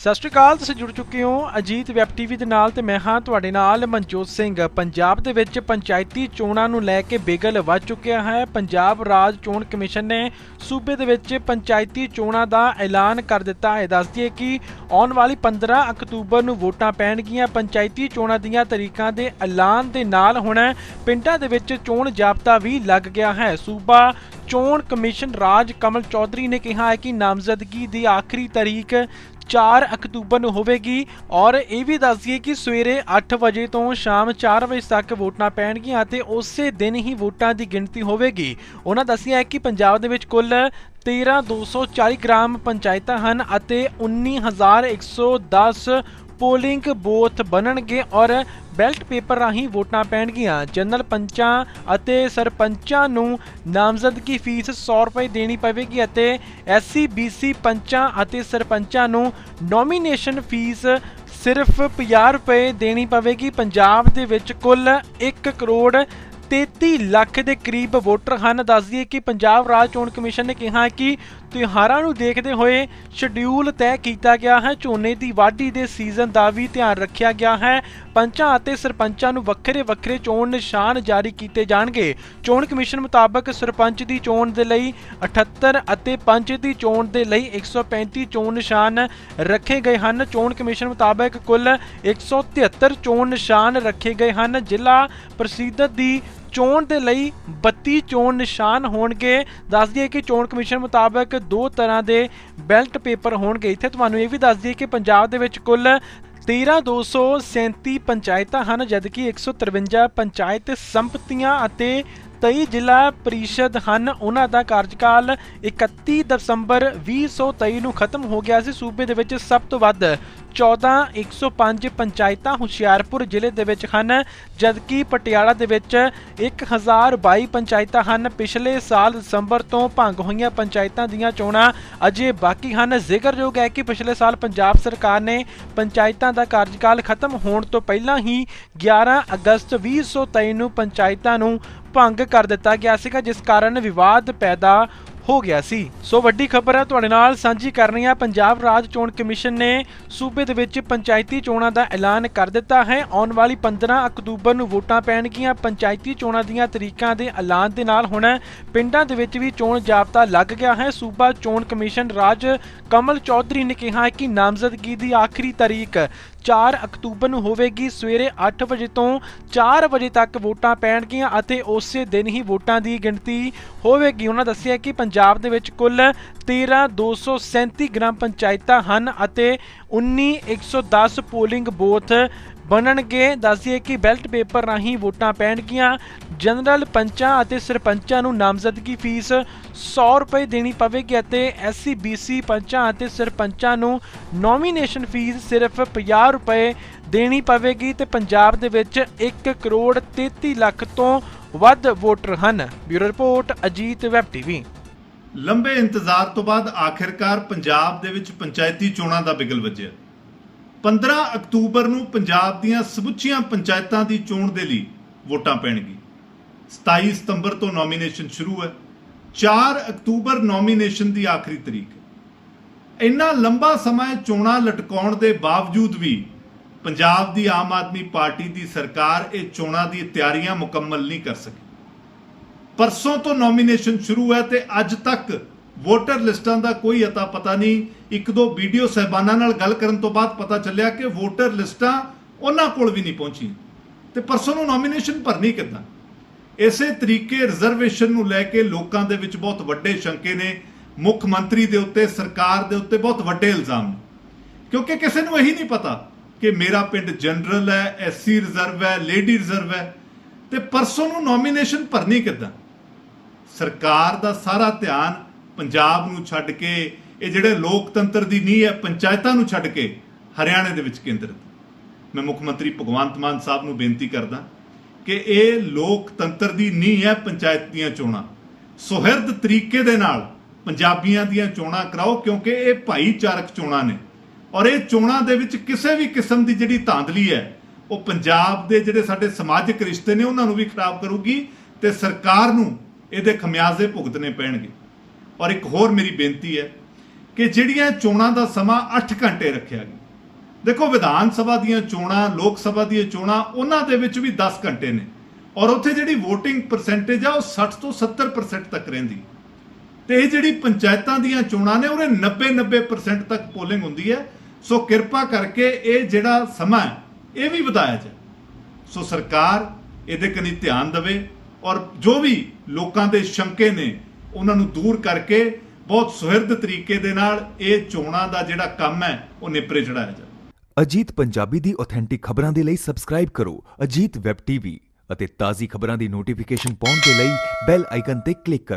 ਸਤਿ ਸ਼੍ਰੀ ਅਕਾਲ, ਤੁਸੀਂ ਜੁੜ ਚੁੱਕੇ ਹੋ ਅਜੀਤ ਵੈਬ ਟੀਵੀ ਦੇ ਨਾਲ ਤੇ ਮੈਂ ਹਾਂ ਤੁਹਾਡੇ ਨਾਲ ਮਨਜੋਤ ਸਿੰਘ। ਪੰਜਾਬ ਦੇ ਵਿੱਚ ਪੰਚਾਇਤੀ ਚੋਣਾਂ ਨੂੰ ਲੈ ਕੇ ਬੇਗਲ ਵੱਜ ਚੁੱਕਿਆ ਹੈ। ਪੰਜਾਬ ਰਾਜ ਚੋਣ ਕਮਿਸ਼ਨ ਨੇ ਸੂਬੇ ਦੇ ਵਿੱਚ ਪੰਚਾਇਤੀ ਚੋਣਾਂ ਦਾ ਐਲਾਨ ਕਰ ਦਿੱਤਾ ਹੈ। ਦੱਸ ਦਈਏ ਕਿ ਆਉਣ ਵਾਲੀ 15 ਅਕਤੂਬਰ ਨੂੰ ਵੋਟਾਂ ਪੈਣਗੀਆਂ। ਪੰਚਾਇਤੀ ਚੋਣਾਂ ਦੀਆਂ ਤਰੀਕਾਂ ਦੇ ਐਲਾਨ ਦੇ ਨਾਲ ਹੁਣ ਪਿੰਡਾਂ ਦੇ ਵਿੱਚ ਚੋਣ ਜਾਬਤਾ ਵੀ ਲੱਗ ਗਿਆ ਹੈ। ਸੂਬਾ ਚੋਣ ਕਮਿਸ਼ਨ ਰਾਜ ਕਮਲ ਚੌਧਰੀ ਨੇ ਕਿਹਾ ਹੈ ਕਿ ਨਾਮਜ਼ਦਗੀ ਦੀ ਆਖਰੀ ਤਾਰੀਖ 4 ਅਕਤੂਬਰ ਨੂੰ ਹੋਵੇਗੀ ਔਰ ਇਹ ਵੀ ਦੱਸ ਦਈਏ ਕਿ ਸਵੇਰੇ 8 ਵਜੇ ਤੋਂ ਸ਼ਾਮ 4 ਵਜੇ ਤੱਕ ਵੋਟਾਂ ਪੈਣਗੀਆਂ ਅਤੇ ਉਸੇ ਦਿਨ ਹੀ ਵੋਟਾਂ ਦੀ ਗਿਣਤੀ ਹੋਵੇਗੀ। ਉਹਨਾਂ ਦੱਸਿਆ ਕਿ ਪੰਜਾਬ ਦੇ ਵਿੱਚ ਕੁੱਲ 13240 ਗ੍ਰਾਮ ਪੰਚਾਇਤਾਂ ਹਨ ਅਤੇ 19110 ਪੋਲਿੰਗ ਬੋਥ ਬਣਨਗੇ ਔਰ ਬੈਲਟ ਪੇਪਰ ਰਾਹੀਂ ਵੋਟਾਂ ਪੈਣਗੀਆਂ। ਜਨਰਲ ਪੰਚਾਂ ਅਤੇ ਸਰਪੰਚਾਂ ਨੂੰ ਨਾਮਜ਼ਦਗੀ ਫੀਸ 100 ਰੁਪਏ ਦੇਣੀ ਪਵੇਗੀ ਅਤੇ ਐਸਸੀ ਬੀਸੀ ਪੰਚਾਂ ਅਤੇ ਸਰਪੰਚਾਂ ਨੂੰ ਨੋਮੀਨੇਸ਼ਨ ਫੀਸ ਸਿਰਫ 50 ਰੁਪਏ ਦੇਣੀ ਪਵੇਗੀ। ਪੰਜਾਬ ਦੇ ਵਿੱਚ ਕੁੱਲ 1 ਕਰੋੜ 33 ਲੱਖ ਦੇ ਕਰੀਬ ਵੋਟਰ ਹਨ। ਦੱਸ ਦਈਏ ਕਿ ਪੰਜਾਬ ਰਾਜ ਚੋਣ ਕਮਿਸ਼ਨ ਨੇ ਕਿਹਾ ਕਿ ਤਿਉਹਾਰਾਂ ਨੂੰ ਦੇਖਦੇ ਹੋਏ ਸ਼ਡਿਊਲ ਤੈਅ ਕੀਤਾ ਗਿਆ ਹੈ। ਝੋਨੇ ਦੀ ਵਾਢੀ ਦੇ ਸੀਜ਼ਨ ਦਾ ਵੀ ਧਿਆਨ ਰੱਖਿਆ ਗਿਆ ਹੈ। ਪੰਚਾਂ ਅਤੇ ਸਰਪੰਚਾਂ ਨੂੰ ਵੱਖਰੇ ਵੱਖਰੇ ਚੋਣ ਨਿਸ਼ਾਨ ਜਾਰੀ ਕੀਤੇ ਜਾਣਗੇ। ਚੋਣ ਕਮਿਸ਼ਨ ਮੁਤਾਬਕ ਸਰਪੰਚ ਦੀ ਚੋਣ ਦੇ ਲਈ 78 ਅਤੇ ਪੰਚ ਦੀ ਚੋਣ ਦੇ ਲਈ 135 ਚੋਣ ਨਿਸ਼ਾਨ ਰੱਖੇ ਗਏ ਹਨ। ਚੋਣ ਕਮਿਸ਼ਨ ਮੁਤਾਬਕ ਕੁੱਲ 173 ਚੋਣ ਨਿਸ਼ਾਨ ਰੱਖੇ ਗਏ ਹਨ। ਜ਼ਿਲ੍ਹਾ ਪ੍ਰਸਿੱਧ ਦੀ ਚੋਣ ਦੇ ਲਈ 32 ਚੋਣ ਨਿਸ਼ਾਨ ਹੋਣਗੇ। ਦੱਸ ਦਈਏ ਕਿ ਚੋਣ ਕਮਿਸ਼ਨ ਮੁਤਾਬਕ ਦੋ ਤਰ੍ਹਾਂ ਦੇ ਬੈਲਟ ਪੇਪਰ ਹੋਣਗੇ। ਇੱਥੇ ਤੁਹਾਨੂੰ ਇਹ ਵੀ ਦੱਸ ਦਈਏ ਕਿ ਪੰਜਾਬ ਦੇ ਵਿੱਚ ਕੁੱਲ 13237 ਪੰਚਾਇਤਾਂ ਹਨ, ਜਦਕਿ 153 ਪੰਚਾਇਤ ਸੰਪਤੀਆਂ ਅਤੇ 23 ਜ਼ਿਲ੍ਹਾ ਪ੍ਰੀਸ਼ਦ ਹਨ। ਉਹਨਾਂ ਦਾ ਕਾਰਜਕਾਲ 31 ਦਸੰਬਰ 2023 ਨੂੰ ਖਤਮ ਹੋ ਗਿਆ ਸੀ। ਸੂਬੇ ਦੇ ਵਿੱਚ ਸਭ ਤੋਂ ਵੱਧ 14105 ਪੰਚਾਇਤਾਂ ਹੁਸ਼ਿਆਰਪੁਰ ਜ਼ਿਲ੍ਹੇ ਦੇ ਵਿੱਚ ਹਨ, ਜਦਕਿ ਪਟਿਆਲਾ ਦੇ ਵਿੱਚ 1022 ਪੰਚਾਇਤਾਂ ਹਨ। ਪਿਛਲੇ ਸਾਲ ਦਸੰਬਰ ਤੋਂ ਭੰਗ ਹੋਈਆਂ ਪੰਚਾਇਤਾਂ ਦੀਆਂ ਚੋਣਾਂ ਅਜੇ ਬਾਕੀ ਹਨ। ਜ਼ਿਕਰਯੋਗ ਹੈ ਕਿ ਪਿਛਲੇ ਸਾਲ ਪੰਜਾਬ ਸਰਕਾਰ ਨੇ ਪੰਚਾਇਤਾਂ ਦਾ ਕਾਰਜਕਾਲ ਖਤਮ ਹੋਣ ਤੋਂ ਪਹਿਲਾਂ ਹੀ 11 ਅਗਸਤ 2023 ਨੂੰ ਪੰਚਾਇਤਾਂ ਨੂੰ ਭੰਗ ਕਰ ਦਿੱਤਾ ਗਿਆ ਸੀਗਾ, ਜਿਸ ਕਾਰਨ ਵਿਵਾਦ ਪੈਦਾ ਹੋ ਗਿਆ ਸੀ। ਸੋ ਵੱਡੀ ਖਬਰ ਹੈ ਤੁਹਾਡੇ ਨਾਲ ਸਾਂਝੀ ਕਰ ਕਰਨੀ ਹਾਂ ਪੰਜਾਬ ਰਾਜ ਚੋਣ ਕਮਿਸ਼ਨ ਨੇ ਸੂਬੇ ਦੇ ਵਿੱਚ ਪੰਚਾਇਤੀ ਚੋਣਾਂ ਦਾ ਐਲਾਨ ਕਰ ਦਿੱਤਾ ਹੈ। ਆਉਣ ਵਾਲੀ 15 ਅਕਤੂਬਰ ਨੂੰ ਵੋਟਾਂ ਪੈਣਗੀਆਂ। ਪੰਚਾਇਤੀ ਚੋਣਾਂ ਦੀਆਂ ਤਰੀਕਾਂ ਦੇ ਐਲਾਨ ਦੇ ਨਾਲ ਹੁਣ ਪਿੰਡਾਂ ਦੇ ਵਿੱਚ ਵੀ ਚੋਣ ਜਾਬਤਾ ਲੱਗ ਗਿਆ ਹੈ। ਸੂਬਾ ਚੋਣ ਕਮਿਸ਼ਨ ਰਾਜ ਕਮਲ ਚੌਧਰੀ ਨੇ ਕਿਹਾ ਹੈ ਕਿ ਨਾਮਜ਼ਦਗੀ ਦੀ ਆਖਰੀ ਤਾਰੀਖ 4 ਅਕਤੂਬਰ ਨੂੰ ਹੋਵੇਗੀ, ਸਵੇਰੇ 8 ਵਜੇ ਤੋਂ 4 ਵਜੇ ਤੱਕ ਵੋਟਾਂ ਪੈਣਗੀਆਂ ਅਤੇ ਉਸੇ ਦਿਨ ਹੀ ਵੋਟਾਂ ਦੀ ਗਿਣਤੀ ਹੋਵੇਗੀ। ਉਹਨਾਂ ਦੱਸਿਆ ਕਿ ਪੰਜਾਬ ਦੇ ਵਿੱਚ ਕੁੱਲ 13237 ਗ੍ਰਾਮ ਪੰਚਾਇਤਾਂ ਹਨ ਅਤੇ 19110 ਪੋਲਿੰਗ ਬੋਥ ਬਣਨਗੇ। ਦੱਸਦੀਏ ਕਿ ਬੈਲਟ ਪੇਪਰ ਰਾਹੀਂ ਵੋਟਾਂ ਪੈਣਗੀਆਂ। ਜਨਰਲ ਪੰਚਾਂ ਅਤੇ ਸਰਪੰਚਾਂ ਨੂੰ ਨਾਮਜ਼ਦਗੀ ਫੀਸ 100 ਰੁਪਏ ਦੇਣੀ ਪਵੇਗੀ ਅਤੇ ਐਸਸੀ ਬੀਸੀ ਪੰਚਾਂ ਅਤੇ ਸਰਪੰਚਾਂ ਨੂੰ ਨੋਮੀਨੇਸ਼ਨ ਫੀਸ ਸਿਰਫ 50 ਰੁਪਏ ਦੇਣੀ ਪਵੇਗੀ ਤੇ ਪੰਜਾਬ ਦੇ ਵਿੱਚ 1 ਕਰੋੜ 33 ਲੱਖ ਤੋਂ ਵੱਧ ਵੋਟਰ ਹਨ। Bureau report, Ajit web TV. ਲੰਬੇ ਇੰਤਜ਼ਾਰ ਤੋਂ ਬਾਅਦ ਆਖਿਰਕਾਰ ਪੰਜਾਬ ਦੇ ਵਿੱਚ ਪੰਚਾਇਤੀ ਚੋਣਾਂ ਦਾ ਬਿਗਲ ਵੱਜਿਆ। 15 ਅਕਤੂਬਰ ਨੂੰ ਪੰਜਾਬ ਦੀਆਂ ਸਮੁੱਚੀਆਂ ਪੰਚਾਇਤਾਂ ਦੀ ਚੋਣ ਦੇ ਲਈ ਵੋਟਾਂ ਪੈਣਗੀ 27 ਸਤੰਬਰ ਤੋਂ ਨੋਮੀਨੇਸ਼ਨ ਸ਼ੁਰੂ ਹੈ। 4 ਅਕਤੂਬਰ ਨੋਮੀਨੇਸ਼ਨ ਦੀ ਆਖਰੀ ਤਰੀਕ ਹੈ। ਇੰਨਾ ਲੰਬਾ ਸਮਾਂ ਚੋਣਾਂ ਲਟਕਾਉਣ ਦੇ ਬਾਵਜੂਦ ਵੀ ਪੰਜਾਬ ਦੀ ਆਮ ਆਦਮੀ ਪਾਰਟੀ ਦੀ ਸਰਕਾਰ ਇਹ ਚੋਣਾਂ ਦੀ ਤਿਆਰੀਆਂ ਮੁਕੰਮਲ ਨਹੀਂ ਕਰ ਸਕੀ। ਪਰਸੋਂ ਤੋਂ ਨੋਮੀਨੇਸ਼ਨ ਸ਼ੁਰੂ ਹੈ ਤੇ ਅੱਜ ਤੱਕ ਵੋਟਰ ਲਿਸਟਾਂ ਦਾ ਕੋਈ ਅਤਾ ਪਤਾ ਨਹੀਂ। ਇੱਕ ਦੋ ਵੀਡੀਓ ਸਹਿਬਾਨਾਂ ਨਾਲ ਗੱਲ ਕਰਨ ਤੋਂ ਬਾਅਦ ਪਤਾ ਚੱਲਿਆ ਕਿ ਵੋਟਰ ਲਿਸਟਾਂ ਉਹਨਾਂ ਕੋਲ ਵੀ ਨਹੀਂ ਪਹੁੰਚੀਆਂ। ਤੇ ਪਰਸੋਂ ਨੂੰ ਨੋਮੀਨੇਸ਼ਨ ਭਰਨੀ ਕਿੱਦਾਂ? ਇਸੇ ਤਰੀਕੇ ਰਿਜ਼ਰਵੇਸ਼ਨ ਨੂੰ ਲੈ ਕੇ ਲੋਕਾਂ ਦੇ ਵਿੱਚ ਬਹੁਤ ਵੱਡੇ ਸ਼ੰਕੇ ਨੇ। ਮੁੱਖ ਮੰਤਰੀ ਦੇ ਉੱਤੇ, ਸਰਕਾਰ ਦੇ ਉੱਤੇ ਬਹੁਤ ਵੱਡੇ ਇਲਜ਼ਾਮ ਨੇ। ਕਿਉਂਕਿ ਕਿਸੇ ਨੂੰ ਇਹੀ ਨਹੀਂ ਪਤਾ ਕਿ ਮੇਰਾ ਪਿੰਡ ਜਨਰਲ ਹੈ ਐਸਸੀ ਰਿਜ਼ਰਵ ਹੈ ਲੇਡੀ ਰਿਜ਼ਰਵ ਹੈ। ਤੇ ਪਰਸੋਂ ਨੂੰ ਨੋਮੀਨੇਸ਼ਨ ਭਰਨੀ ਕਿੱਦਾਂ? ਸਰਕਾਰ ਦਾ ਸਾਰਾ ਧਿਆਨ ਪੰਜਾਬ ਨੂੰ ਛੱਡ ਕੇ, ਇਹ ਜਿਹੜੇ ਲੋਕਤੰਤਰ ਦੀ ਨੀਂਹ ਹੈ, ਪੰਚਾਇਤਾਂ ਨੂੰ ਛੱਡ ਕੇ ਹਰਿਆਣੇ ਦੇ ਵਿੱਚ ਕੇਂਦਰਿਤ। ਮੈਂ ਮੁੱਖ ਮੰਤਰੀ ਭਗਵੰਤ ਮਾਨ ਸਾਹਿਬ ਨੂੰ ਬੇਨਤੀ ਕਰਦਾ ਕਿ ਇਹ ਲੋਕਤੰਤਰ ਦੀ ਨੀਂਹ ਹੈ ਪੰਚਾਇਤ ਦੀਆਂ ਚੋਣਾਂ। ਸੁਹਿਰਦ ਤਰੀਕੇ ਦੇ ਨਾਲ ਪੰਜਾਬੀਆਂ ਦੀਆਂ ਚੋਣਾਂ ਕਰਾਓ, ਕਿਉਂਕਿ ਇਹ ਭਾਈਚਾਰਕ ਚੋਣਾਂ ਨੇ। ਔਰ ਇਹ ਚੋਣਾਂ ਦੇ ਵਿੱਚ ਕਿਸੇ ਵੀ ਕਿਸਮ ਦੀ ਜਿਹੜੀ ਧਾਂਦਲੀ ਹੈ, ਉਹ ਪੰਜਾਬ ਦੇ ਜਿਹੜੇ ਸਾਡੇ ਸਮਾਜਿਕ ਰਿਸ਼ਤੇ ਨੇ, ਉਹਨਾਂ ਨੂੰ ਵੀ ਖਰਾਬ ਕਰੂਗੀ ਤੇ ਸਰਕਾਰ ਨੂੰ ਇਹਦੇ ਖਮਿਆਜ਼ੇ ਭੁਗਤਣੇ ਪੈਣਗੇ। ਔਰ ਇੱਕ ਹੋਰ ਮੇਰੀ ਬੇਨਤੀ ਹੈ ਕਿ ਜਿਹੜੀਆਂ ਚੋਣਾਂ ਦਾ ਸਮਾਂ 8 ਘੰਟੇ ਰੱਖਿਆ ਗਿਆ, ਦੇਖੋ ਵਿਧਾਨ ਸਭਾ ਦੀਆਂ ਚੋਣਾਂ, ਲੋਕ ਸਭਾ ਦੀਆਂ ਚੋਣਾਂ, ਉਹਨਾਂ ਦੇ ਵਿੱਚ ਵੀ 10 ਘੰਟੇ ਨੇ। ਔਰ ਉੱਥੇ ਜਿਹੜੀ VOTING ਪਰਸੈਂਟੇਜ ਆ, ਉਹ 60 ਤੋਂ 70% ਤੱਕ ਰਹਿੰਦੀ। ਤੇ ਇਹ ਜਿਹੜੀ ਪੰਚਾਇਤਾਂ ਦੀਆਂ ਚੋਣਾਂ ਨੇ ਉਹਨੇ 90 90% ਤੱਕ ਪੋਲਿੰਗ ਹੁੰਦੀ ਹੈ। ਸੋ ਕਿਰਪਾ ਕਰਕੇ ਇਹ ਜਿਹੜਾ ਸਮਾਂ ਹੈ, ਇਹ ਵੀ ਵਧਾਇਆ ਜਾਏ। ਸੋ ਸਰਕਾਰ ਇਹਦੇ ਕਨੀ ਧਿਆਨ ਦੇਵੇ। ਔਰ ਜੋ ਵੀ ਲੋਕਾਂ ਦੇ ਸ਼ੰਕੇ ਨੇ, ਉਹਨਾਂ ਨੂੰ ਦੂਰ ਕਰਕੇ ਬਹੁਤ ਸੁਹਿਰਦ ਤਰੀਕੇ ਦੇ ਨਾਲ ਇਹ ਚੋਣਾਂ ਦਾ ਜਿਹੜਾ ਕੰਮ ਹੈ, ਉਹ ਨਿਪਰੇ ਚੜਾਇਆ ਜਾਵੇ। ਅਜੀਤ ਪੰਜਾਬੀ ਦੀ ਆਥੈਂਟਿਕ ਖਬਰਾਂ ਦੇ ਲਈ ਸਬਸਕ੍ਰਾਈਬ ਕਰੋ ਅਜੀਤ ਵੈਬ ਟੀਵੀ ਅਤੇ ਤਾਜ਼ੀ ਖਬਰਾਂ ਦੀ ਨੋਟੀਫਿਕੇਸ਼ਨ ਪਾਉਣ ਦੇ ਲਈ ਬੈਲ ਆਈਕਨ ਤੇ ਕਲਿੱਕ ਕਰੋ।